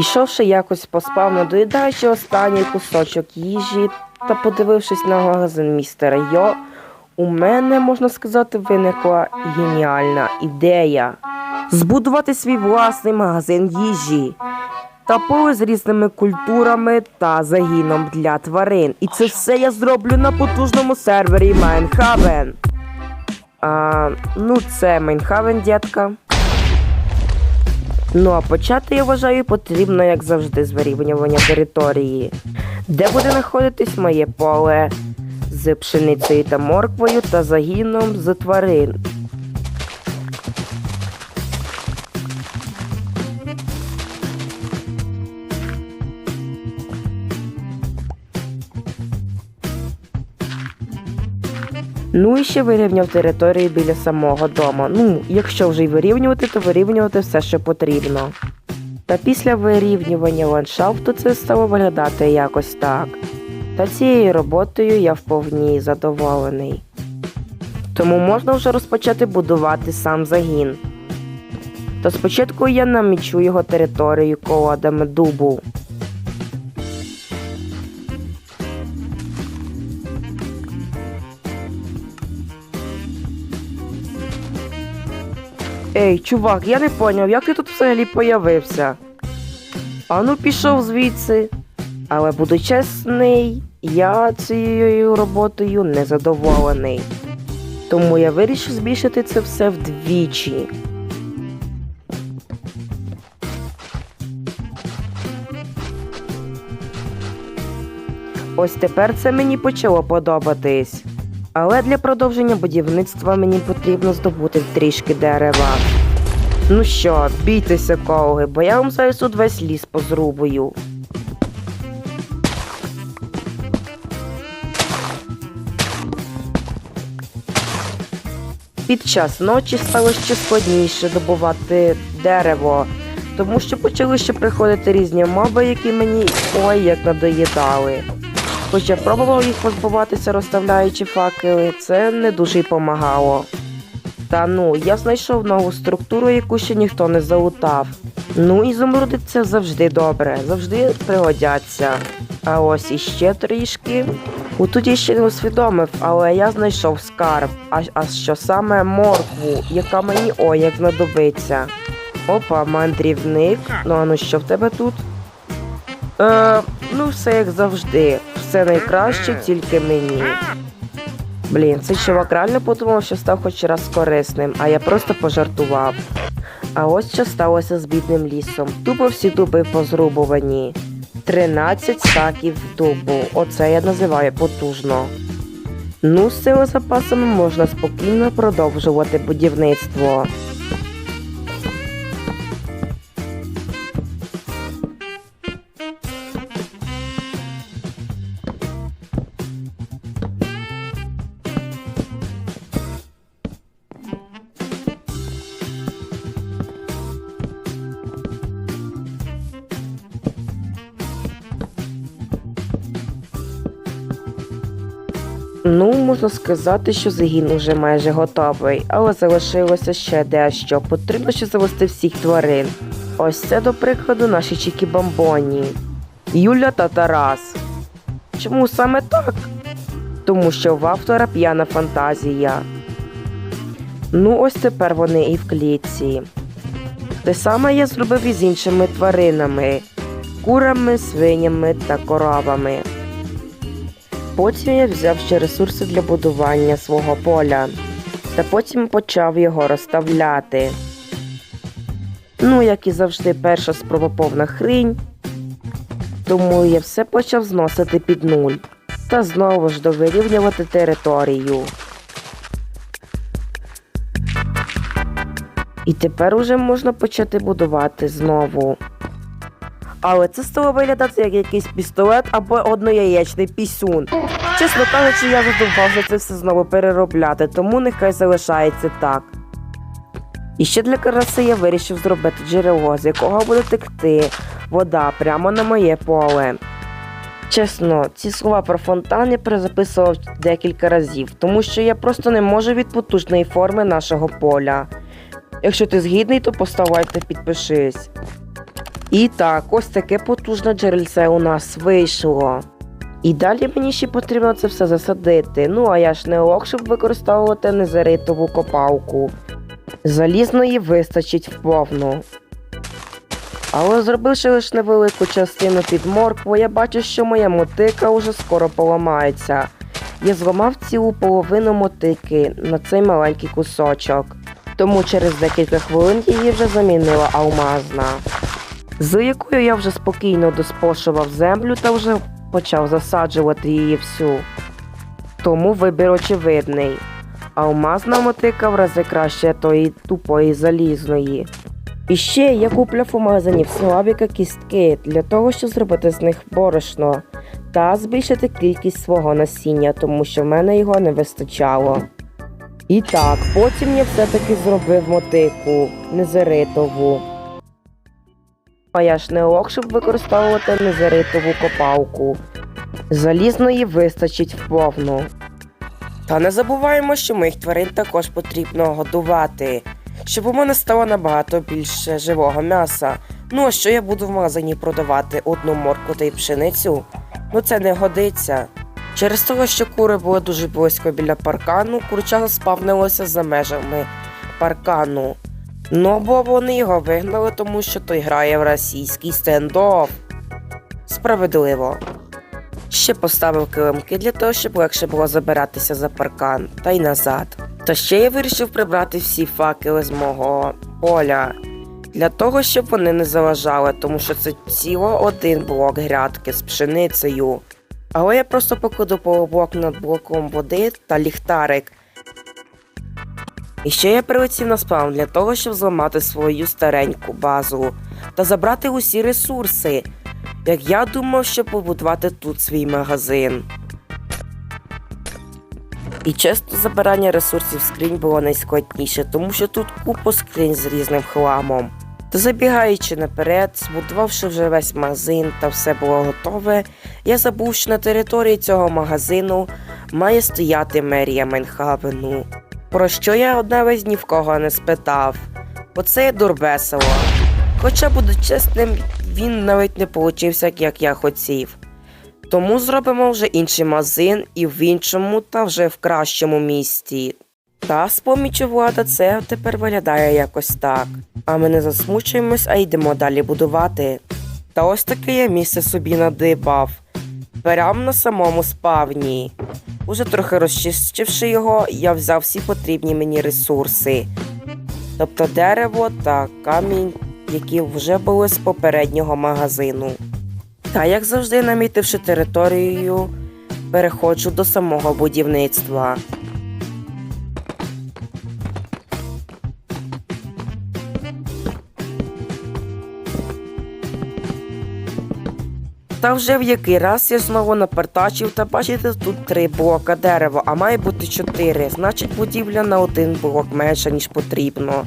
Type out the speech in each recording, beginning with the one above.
Ішовши якось поспав, надоїдаючи останній кусочок їжі та подивившись на магазин містера Йо, у мене, можна сказати, виникла геніальна ідея збудувати свій власний магазин їжі та поле з різними культурами та загіном для тварин. І це все я зроблю на потужному сервері Майнхавен. А, ну, це Майнхавен, дітка. Ну а почати я вважаю потрібно, як завжди, з вирівнювання території, де буде знаходитись моє поле з пшеницею та морквою та загіном з тварин. Ну і ще вирівняв територію біля самого дому. Ну, якщо вже й вирівнювати, то вирівнювати все, що потрібно. Та після вирівнювання ландшафту це стало виглядати якось так. Та цією роботою я вповні задоволений. Тому можна вже розпочати будувати сам загін. То спочатку я намічу його територію колодами дубу. Ей, чувак, я не поняв, як ти тут взагалі появився. Ану пішов звідси. Але буду чесний, я цією роботою не задоволений. Тому я вирішив збільшити це все вдвічі. Ось тепер це мені почало подобатись. Але для продовження будівництва мені потрібно здобути трішки дерева. Ну що, бійтеся, колеги, бо я вам зараз тут весь ліс позрубую. Під час ночі стало ще складніше добувати дерево, тому що почали ще приходити різні моби, які мені ой як надоїдали. Хоча пробував їх позбуватися, розставляючи факели, це не дуже й помагало. Та ну, я знайшов нову структуру, яку ще ніхто не залутав. Ну, ізумруди це завжди добре, завжди пригодяться. А ось іще трішки. Отут я ще не усвідомив, але я знайшов скарб, а, а що саме моркву, яка мені ой як знадобиться. Опа, мандрівник. Ну а ну що в тебе тут? Е, ну, все як завжди. Все найкраще тільки мені. Блін, цей чувак реально подумав, що став хоч раз корисним, а я просто пожартував. А ось що сталося з бідним лісом. Тупо всі дуби позрубувані. 13 стаків дубу. Оце я називаю потужно. Ну, з цими запасами можна спокійно продовжувати будівництво. Ну, можна сказати, що загін уже майже готовий, але залишилося ще дещо. Потрібно ще завести всіх тварин. Ось це, до прикладу, наші чікі бамбоні. Юля та Тарас. Чому саме так? Тому що в автора п'яна фантазія. Ну, ось тепер вони і в клітці. Те саме я зробив і з іншими тваринами курами, свинями та коровами. Я взяв ще ресурси для будування свого поля, та потім почав його розставляти. Ну, як і завжди, перша спроба повна хрінь, тому я все почав зносити під нуль та знову ж довирівнювати територію. І тепер уже можна почати будувати знову. Але це стало виглядати як якийсь пістолет або однояєчний пісюн. Чесно кажучи, я задовбався це все знову переробляти, тому нехай залишається так. І ще для краси я вирішив зробити джерело, з якого буде текти вода прямо на моє поле. Чесно, ці слова про фонтан я перезаписував декілька разів, тому що я просто не можу від потужної форми нашого поля. Якщо ти згідний, то постав та підпишись. І так, ось таке потужне джерельце у нас вийшло. І далі мені ще потрібно це все засадити. Ну а я ж не лох, щоб використовувати незаритову копалку. Залізної вистачить вповну. Але зробивши лише невелику частину під моркву, я бачу, що моя мотика уже скоро поламається. Я зламав цілу половину мотики на цей маленький кусочок. Тому через декілька хвилин її вже замінила алмазна, з якою я вже спокійно доспошував землю та вже почав засаджувати її всю. Тому вибір очевидний. Алмазна мотика в рази краще тої тупої залізної. І ще я купляв у магазині в Славіка кістки для того, щоб зробити з них борошно та збільшити кількість свого насіння, тому що в мене його не вистачало. І так, потім я все-таки зробив мотику незеритову. А я ж не лох, щоб використовувати незеритову копалку. Залізної вистачить вповну. Та не забуваємо, що моїх тварин також потрібно годувати, щоб у мене стало набагато більше живого м'яса. Ну а що я буду в магазині продавати одну морку та й пшеницю? Ну це не годиться. Через того, що кури були дуже близько біля паркану, курча спавнилося за межами паркану. Ну бо вони його вигнали, тому що той грає в російський стендофф. Справедливо. Ще поставив килимки для того, щоб легше було забиратися за паркан та й назад. Та ще я вирішив прибрати всі факели з мого поля для того, щоб вони не заважали, тому що це ціло один блок грядки з пшеницею. Але я просто покладу полублок над блоком води та ліхтарик. І ще я прилетів на спаун для того, щоб зламати свою стареньку базу та забрати усі ресурси, як я думав, щоб побудувати тут свій магазин. І чесно, забирання ресурсів скринь було найскладніше, тому що тут купа скринь з різним хламом. Та забігаючи наперед, збудувавши вже весь магазин та все було готове, я забув, що на території цього магазину має стояти мерія Менхавену. Про що я навіть ні в кого не спитав. Оце є дурвесело. Хоча, буду чесним, він навіть не получився, як я хотів. Тому зробимо вже інший магазин і в іншому та вже в кращому місті. Та з помічю влада це тепер виглядає якось так. А ми не засмучуємось, а йдемо далі будувати. Та ось таке я місце собі надибав. Прямо на самому спавні. Уже трохи розчистивши його, я взяв всі потрібні мені ресурси. Тобто дерево та камінь, які вже були з попереднього магазину. Та як завжди, намітивши територію, переходжу до самого будівництва. Та вже в який раз я знову напертачив та бачите тут три блока дерева, а має бути чотири. Значить, будівля на один блок менша, ніж потрібно.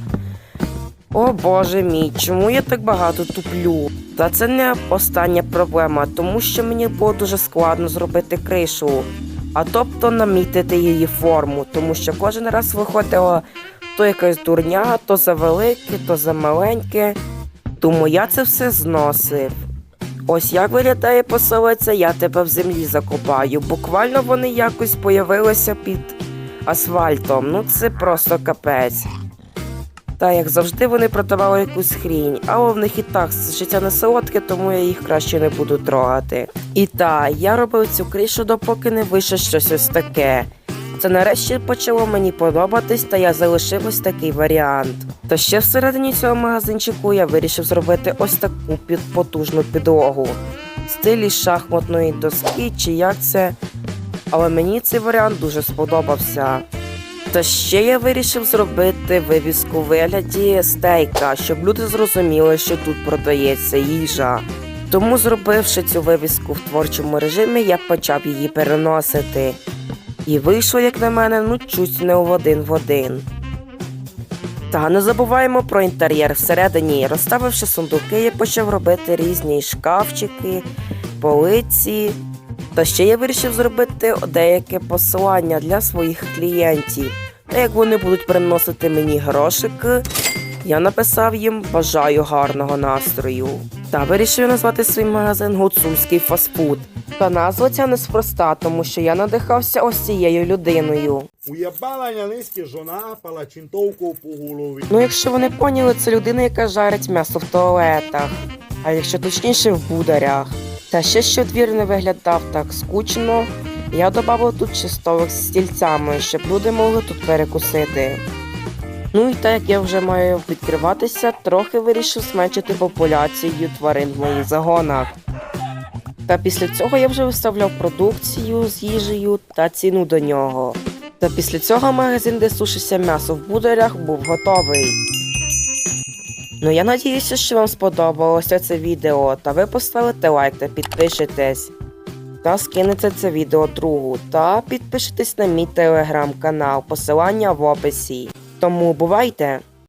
О боже мій, чому я так багато туплю? Та це не остання проблема, тому що мені було дуже складно зробити кришу, а тобто намітити її форму, тому що кожен раз виходило то якась дурня, то за велике, то за маленьке. Тому я це все зносив. Ось як виглядає поселиця, я тебе в землі закопаю. Буквально вони якось появилися під асфальтом. Ну це просто капець. Та як завжди вони продавали якусь хрінь, але в них і так життя не солодке, тому я їх краще не буду трогати. І та, я робив цю кришу, допоки не вийшло щось ось таке. Це нарешті почало мені подобатись, та я залишив ось такий варіант. Та ще всередині цього магазинчику я вирішив зробити ось таку під потужну підлогу. В стилі шахматної доски чи як це. Але мені цей варіант дуже сподобався. Та ще я вирішив зробити вивіску вигляді стейка, щоб люди зрозуміли, що тут продається їжа. Тому, зробивши цю вивіску в творчому режимі, я почав її переносити. І вийшло, як на мене, ну чуть не в один в один. Та не забуваємо про інтер'єр всередині. Розставивши сундуки, я почав робити різні шкафчики, полиці. Та ще я вирішив зробити деяке посилання для своїх клієнтів. Та як вони будуть приносити мені грошики, я написав їм бажаю гарного настрою. Та вирішив назвати свій магазин гуцульський фастфуд. Та назва ця неспроста, тому що я надихався ось цією людиною. Уєбала нянизьки жона палачинтовку по голові. Ну, якщо ви не поняли, це людина, яка жарить м'ясо в туалетах, а якщо точніше в бударях. Та ще щоб двір не виглядав так скучно, я додав тут ще столик з стільцями, щоб люди могли тут перекусити. Ну і так як я вже маю відкриватися, трохи вирішив зменшити популяцію тварин в моїх загонах. Та після цього я вже виставляв продукцію з їжею та ціну до нього. Та після цього магазин, де сушиться м'ясо в бударях, був готовий. Ну я надіюся, що вам сподобалося це відео, та ви поставите лайк та підпишетесь. Та скинете це відео другу, та підпишитесь на мій телеграм-канал, посилання в описі. Тому бувайте!